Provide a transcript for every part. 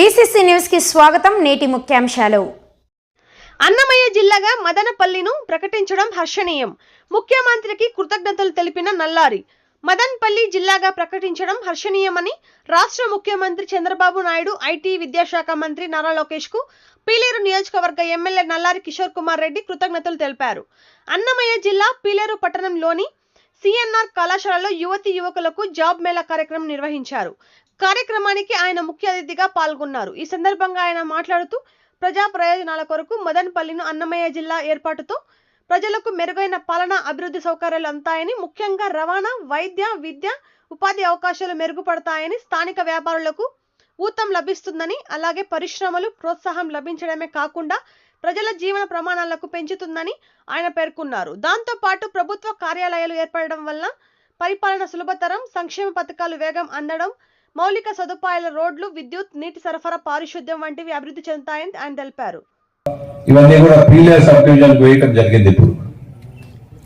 BCC న్యూస్కి స్వాగతం నేటి ముఖ్యాంశాలు. అన్నమయ్య జిల్లాగా మదనపల్లిను ప్రకటించడం హర్షణీయం. ముఖ్యమంత్రికి కృతజ్ఞతలు తెలిపిన నల్లారి మదనపల్లి జిల్లాగా ప్రకటించడం హర్షణీయమని రాష్ట్ర ముఖ్యమంత్రి చంద్రబాబు నాయుడు ఐటీ విద్యాశాఖ మంత్రి నారా లోకేష్కు పీలేరు నియోజకవర్గ ఎమ్మెల్యే నల్లారి కిషోర్ కుమార్ రెడ్డి కృతజ్ఞతలు తెలిపారు. అన్నమయ్య జిల్లా పీలేరు పట్టణంలోని సిఎన్ఆర్ కళాశాలలో యువతి యువకులకు జాబ్ మేళా కార్యక్రమం నిర్వహించారు. కార్యక్రమానికి ఆయన ముఖ్య అతిథిగా పాల్గొన్నారు. ఈ సందర్భంగా ఆయన మాట్లాడుతూ ప్రజా ప్రయోజనాల కొరకు మదన్పల్లిను అన్నమయ్య జిల్లా ఏర్పాటుతో ప్రజలకు మెరుగైన పాలన అభివృద్ధి సౌకర్యాలు అంతాయని ముఖ్యంగా రవాణా వైద్య విద్య ఉపాధి అవకాశాలు మెరుగుపడతాయని స్థానిక వ్యాపారులకు ఊతం లభిస్తుందని అలాగే పరిశ్రమలు ప్రోత్సాహం లభించడమే కాకుండా ప్రజల జీవన ప్రమాణాలకు పెంచుతుందని ఆయన పేర్కొన్నారు. దాంతో పాటు ప్రభుత్వ కార్యాలయాలు ఏర్పడడం వల్ల పరిపాలన సులభతరం సంక్షేమ పథకాలు వేగం అందడం మౌలిక సదుపాయాల రోడ్లు విద్యుత్ నీటి సరఫరా పారిశుద్ధ్యం వంటివి అభివృద్ధి చెందుతాయని ఆయన తెలిపారు. ఇవన్నీ కూడా పీలేర్ సబ్ డివిజన్ వేయటం జరిగింది ఇప్పుడు.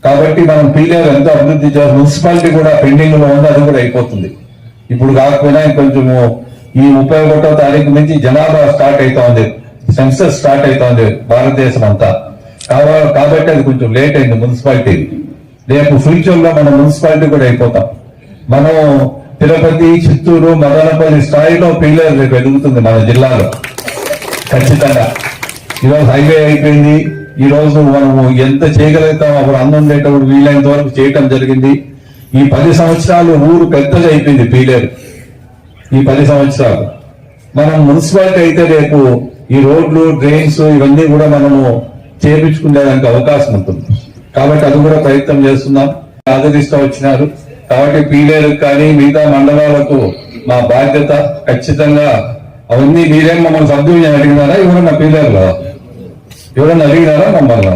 కాబట్టి మనం పీలేర్ ఎంతో అభివృద్ధి చేయాలి మున్సిపాలిటీ కూడా పెండింగ్లో ఉంది అది కూడా అయిపోతుంది. ఇప్పుడు కాకపోయినా కొంచెము ఈ ముప్పై ఒకటో తారీఖు నుంచి జనాభా స్టార్ట్ అవుతా ఉంది సెన్సస్ స్టార్ట్ అవుతా ఉంది భారతదేశం అంతా. కాబట్టి అది కొంచెం లేట్ అయింది మున్సిపాలిటీ రేపు ఫ్యూచర్లో మన మున్సిపాలిటీ కూడా అయిపోతాం. మనం తిరుపతి చిత్తూరు మదనపల్లి స్థాయిలో పీలేర్ రేపు ఎదుగుతుంది మన జిల్లాలో. ఖచ్చితంగా. ఈరోజు హైవే అయిపోయింది. ఈ రోజు మనము ఎంత చేయగలుగుతాం అప్పుడు అందం ఉండేటప్పుడు వీలైనంత వరకు చేయటం జరిగింది. ఈ పది సంవత్సరాలు ఊరు పెద్దగా అయిపోయింది పీలేరు. ఈ పది సంవత్సరాలు. మనం మున్సిపాలిటీ అయితే రేపు ఈ రోడ్లు డ్రైన్స్ ఇవన్నీ కూడా మనము చేపించుకునేదానికి అవకాశం ఉంటుంది. కాబట్టి అది కూడా ప్రయత్నం చేస్తున్నాం. ఆదరిస్తూ వచ్చినారు. కాబట్టి పీలేరు కానీ మిగతా మండలాలకు మా బాధ్యత ఖచ్చితంగా అవన్నీ మీరేం మమ్మల్ని సభ్యులు అడిగినారా? ఎవరన్నా పీలేరులో ఎవరన్నా అడిగినారా మమ్మల్ని?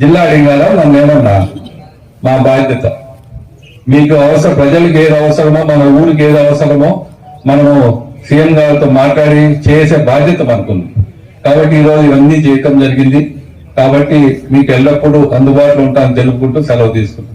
జిల్లా అడిగినారా? నన్ను ఏమన్నా? మా బాధ్యత. మీకు అవసరం ప్రజలకు ఏది అవసరమో మన ఊరికి ఏది అవసరమో మనము సీఎం గారితో మాట్లాడి చేసే బాధ్యత మనకుంది. కాబట్టి ఈరోజు రోజు ఇవన్నీ చేయటం జరిగింది. కాబట్టి మీకు ఎల్లప్పుడూ అందుబాటులో ఉంటానని తెలుపుకుంటూ సెలవు తీసుకుంటున్నాను.